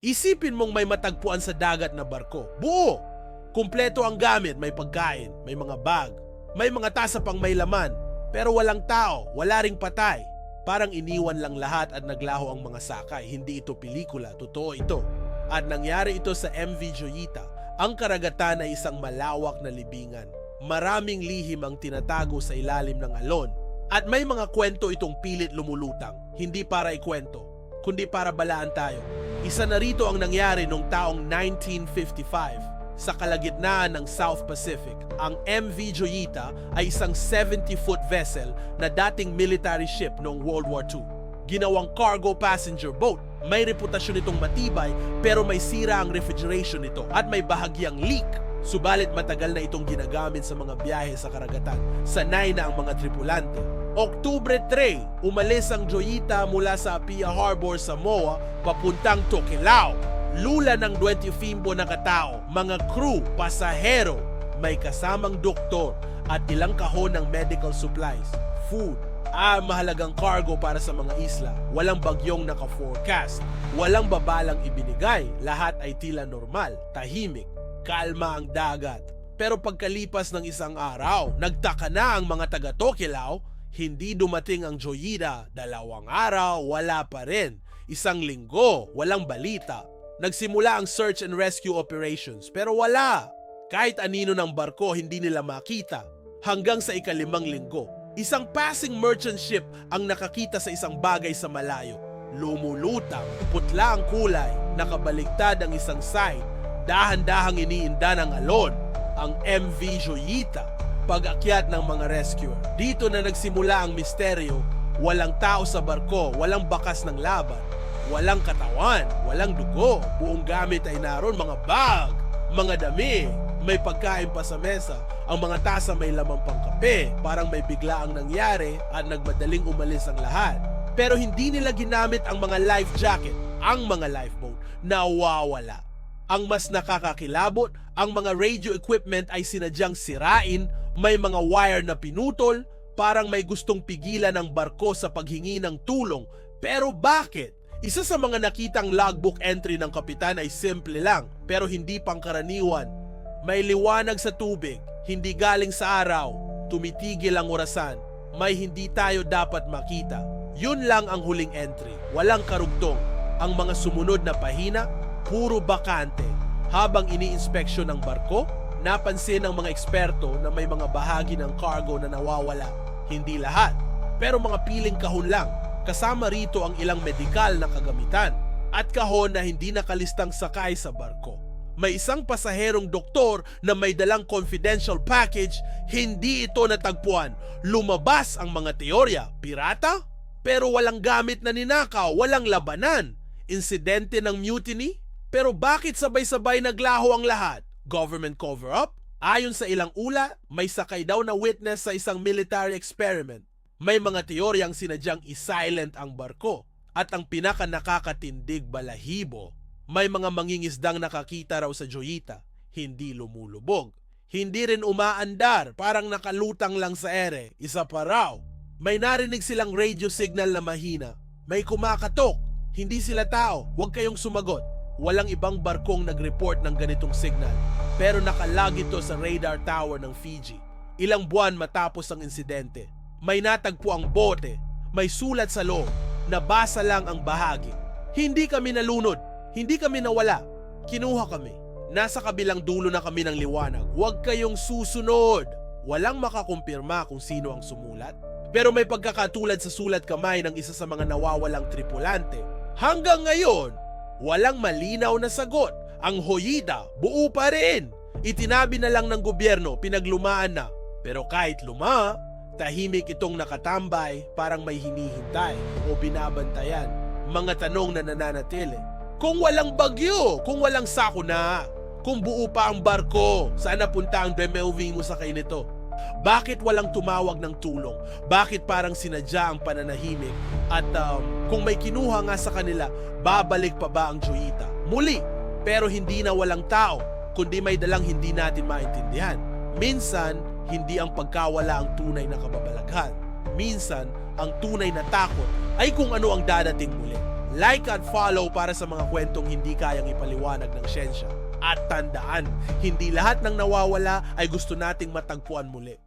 Isipin mong may matagpuan sa dagat na barko. Buo! Kumpleto ang gamit, may pagkain, may mga bag, may mga tasa pang may laman, pero walang tao, wala ring patay. Parang iniwan lang lahat at naglaho ang mga sakay. Hindi ito pelikula, totoo ito. At nangyari ito sa MV Joyita. Ang karagatan ay isang malawak na libingan. Maraming lihim ang tinatago sa ilalim ng alon. At may mga kwento itong pilit lumulutang. Hindi para ikwento, kundi para balaan tayo. Isa na rito ang nangyari noong taong 1955 sa kalagitnaan ng South Pacific. Ang MV Joyita ay isang 70-foot vessel na dating military ship noong World War II. Ginawang cargo passenger boat. May reputasyon itong matibay pero may sira ang refrigeration nito at may bahagyang leak. Subalit matagal na itong ginagamit sa mga biyahe sa karagatan. Sanay na ang mga tripulante. Oktubre 3, umalis ang Joyita mula sa Apia Harbor, Samoa, papuntang Tokelao. Lula ng 20 fimbo na katao, mga crew, pasahero, may kasamang doktor at ilang kahon ng medical supplies, food, ah, mahalagang cargo para sa mga isla. Walang bagyong naka-forecast, walang babalang ibinigay, lahat ay tila normal, tahimik, kalma ang dagat. Pero pagkalipas ng isang araw, nagtaka na ang mga taga Tokelao, hindi dumating ang Joyida, dalawang araw, wala pa rin. Isang linggo, walang balita. Nagsimula ang search and rescue operations pero wala. Kahit anino ng barko hindi nila makita. Hanggang sa ikalimang linggo, isang passing merchant ship ang nakakita sa isang bagay sa malayo. Lumulutang, putla ang kulay, nakabaliktad ang isang sign, dahan-dahang iniinda ng alon, ang MV Joyita, pag-akyat ng mga rescuer. Dito na nagsimula ang misteryo, walang tao sa barko, walang bakas ng laban, walang katawan, walang dugo, buong gamit ay naroon, mga bag, mga dami, may pagkain pa sa mesa, ang mga tasa may lamang pang kape, parang may bigla ang nangyari at nagmadaling umalis ang lahat. Pero hindi nila ginamit ang mga life jacket, ang mga lifeboat, nawawala. Ang mas nakakakilabot, ang mga radio equipment ay sinadyang sirain, may mga wire na pinutol, parang may gustong pigilan ng barko sa paghingi ng tulong. Pero bakit? Isa sa mga nakitang logbook entry ng kapitan ay simple lang, pero hindi pangkaraniwan. May liwanag sa tubig, hindi galing sa araw, tumitigil ang orasan, may hindi tayo dapat makita. Yun lang ang huling entry, walang karugtong. Ang mga sumunod na pahina, puro bakante. Habang iniinspeksyon ng barko, napansin ng mga eksperto na may mga bahagi ng cargo na nawawala. Hindi lahat, pero mga piling kahon lang. Kasama rito ang ilang medikal na kagamitan at kahon na hindi nakalistang sakay sa barko. May isang pasaherong doktor na may dalang confidential package, hindi ito natagpuan. Lumabas ang mga teorya, pirata? Pero walang gamit na ninakaw, walang labanan. Insidente ng mutiny? Pero bakit sabay-sabay naglaho ang lahat? Government cover-up? Ayon sa ilang ula, may sakay daw na witness sa isang military experiment. May mga teoryang sinadyang isilent ang barko. At ang pinaka nakakatindig balahibo, may mga mangingisdang nakakita raw sa Joyita, hindi lumulubog. Hindi rin umaandar, parang nakalutang lang sa ere, isa pa raw. May narinig silang radio signal na mahina. May kumakatok, hindi sila tao, huwag kayong sumagot. Walang ibang barkong nag-report ng ganitong signal. Pero nakalag ito sa radar tower ng Fiji. Ilang buwan matapos ang insidente. May natagpo ang bote, may sulat sa loob, nabasa lang ang bahagi. Hindi kami nalunod, hindi kami nawala. Kinuha kami. Nasa kabilang dulo na kami ng liwanag. Huwag kayong susunod. Walang makakumpirma kung sino ang sumulat. Pero may pagkakatulad sa sulat kamay ng isa sa mga nawawalang tripulante. Hanggang ngayon, walang malinaw na sagot. Ang Hoyida, buo pa rin. Itinabi na lang ng gobyerno, pinaglumaan na. Pero kahit luma, tahimik itong nakatambay parang may hinihintay o binabantayan. Mga tanong na nananatili. Kung walang bagyo, kung walang sakuna, kung buo pa ang barko, saan napunta ang DMLV mo sa nito? Bakit walang tumawag ng tulong? Bakit parang sinadya ang pananahimik? At um, kung may kinuha nga sa kanila, babalik pa ba ang Joyita? Muli, pero hindi na walang tao, kundi may dalang hindi natin maintindihan. Minsan, hindi ang pagkawala ang tunay na kababalaghan. Minsan, ang tunay na takot ay kung ano ang dadating muli. Like at follow para sa mga kwentong hindi kayang ipaliwanag ng siyensya. At tandaan, hindi lahat ng nawawala ay gusto nating matagpuan muli.